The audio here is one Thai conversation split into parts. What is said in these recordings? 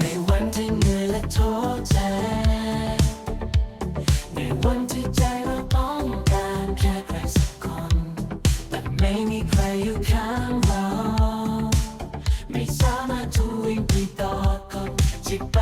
ในวันที่เหนื่อยและท้อใจ ในวันที่ใจเราต้องการแค่ใครสักคน แต่ไม่มีใครอยู่ข้างเรา ไม่สามารถทุ่งไปต่อคนที่บ้านได้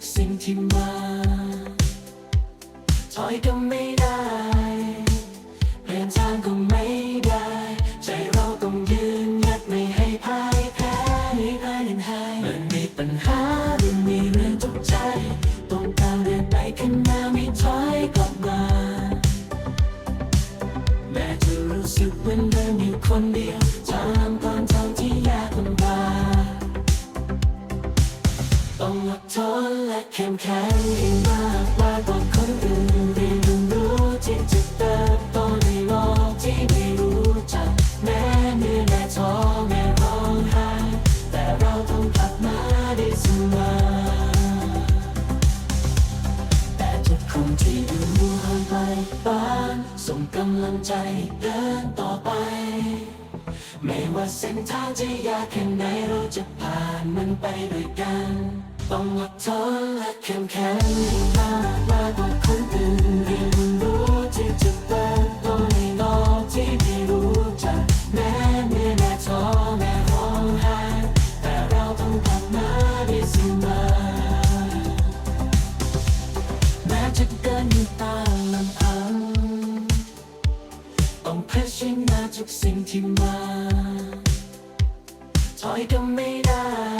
ทุกสิ่งที่มาถอยก็ไม่ได้เปลี่ยนทางก็ไม่ได้ ใจเราต้องยืนยัดไม่ให้พ่ายแพ้หนีให้เดินหายมันมีปัญหาหรือมีเรื่องทุกข์ใจต้องการเดินไปข้างหน้าไม่ถอยกลับมาแม้จะรู้สึกเหมือนเดินอยู่คนเดียว เข้มแข็งให้มากกว่าคนอื่นเรียนรู้ที่จะเติบโตในโลกที่ไม่รู้จักแม้เหนื่อยแม้ท้อแม้ร้องไห้แต่เราต้องกลับมาได้เสมอแต่ทุกคนที่อยู่ห่างไกลบ้านส่งกำลังใจเดินต่อไปไม่ว่าเส้นทางจะยากแค่ไหนเราจะผ่านมันไปด้วยกัน ต้องอดทนและเข้มแข็งให้มากมากกว่าคนอื่นเรียนรู้ที่จะเติบโตในโลกที่ไม่รู้จักแม้เหนื่อยแม้ท้อแม้ร้องไห้แต่เราต้องกลับมาได้เสมอแม้จะเดินอยู่ตามลำพังต้องเผชิญหน้าทุกสิ่งที่มาถอยก็ไม่ได้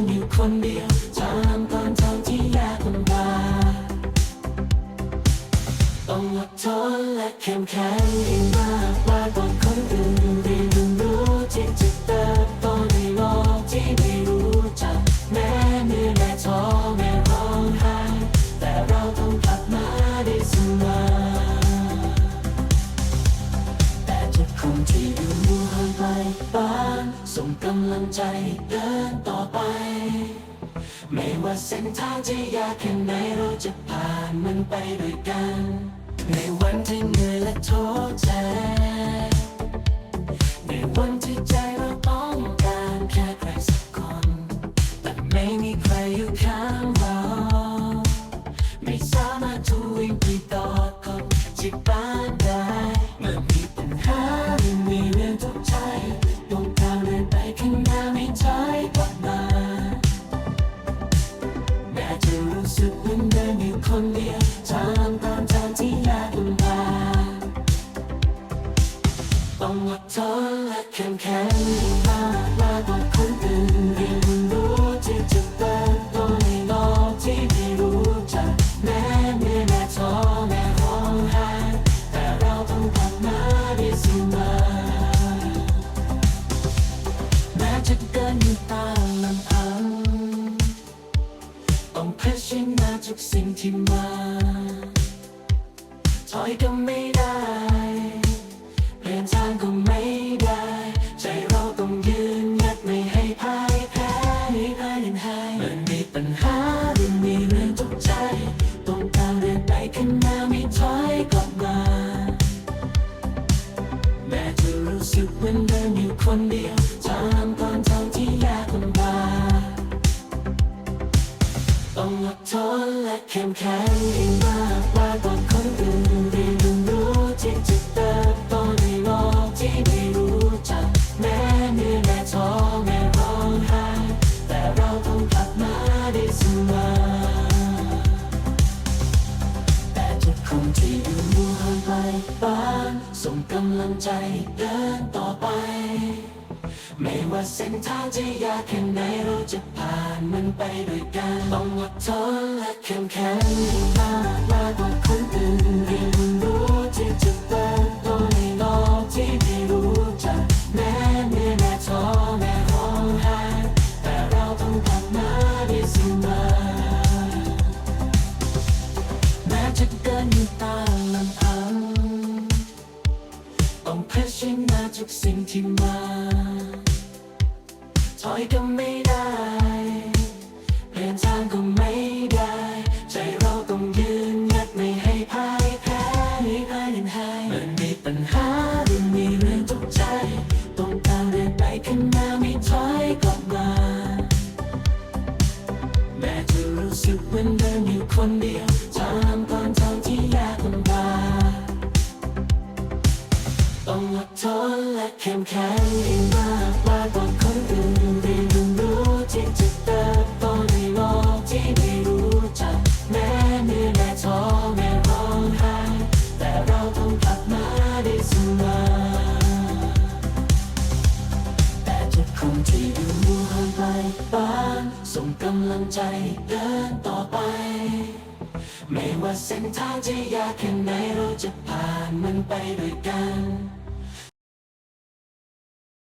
นเดินอยู่คนเดียวทางตอนทางที่ยากลำบากต้องอดทนและเข้มแข็งให้มากกว่าตัวคนอื่นเรียนรู้ที่จะเติบโตในโลกที่ไม่รู้จักแม้เหนื่อยแม้ท้อแม้ร้องไห้แต่เราต้องกลับมาได้เสมอแต่ทุกคนที่อยู่ห่างไกล ส่งกำลังใจเดินต่อไป ไม่ว่าเส้นทางจะยากแค่ไหนเราจะผ่านมันไปด้วยกัน ในวันที่เหนื่อย เข้มแข็งให้มากมากกว่าคนอื่นเรียนรู้ที่จะเติบโตในโลกที่ไม่รู้จักแม้เหนื่อยแม้ท้อแม้ร้องไห้แต่เราต้องกลับมาได้เสมอแม้จะเดินอยู่ตามลำพังต้องเผชิญหน้าทุกสิ่งที่มาถอยก็ไม่ได้ ทางจะยากแค่ไหนเราจะผ่านมันไปด้วยกันต้องอดทนและเข้มแข็งมากมากกว่าคนอื่นเรียนรู้ที่จะเติบโตในโลกที่ไม่รู้จักแม้เหนื่อยแม้ท้อแม้ร้องไห้แต่เราต้องกลับมาได้เสมอแม้จะเดินอยู่ตามลำพังต้องเผชิญหน้าทุกสิ่งที่มา ถอยก็ไม่ได้ เปลี่ยนทางก็ไม่ได้ ใจเราต้องยืนยัดไม่ให้พ่ายแพ้ไม่พ่ายยังให้มันมีปัญหาหรือมีเรื่องตกใจ ต้องการเดินไปข้างหน้าไม่ถอยกลับมา แม้จะรู้สึกเหมือนเดินอยู่คนเดียวทำตอนทางที่ยากลำบากต้องอดทนและเข้มแข็งางส่งกำลังใจเดินต่อไป ไม่ว่าเส้นทางจะยากแค่ไหนเราจะผ่านมันไปด้วยกัน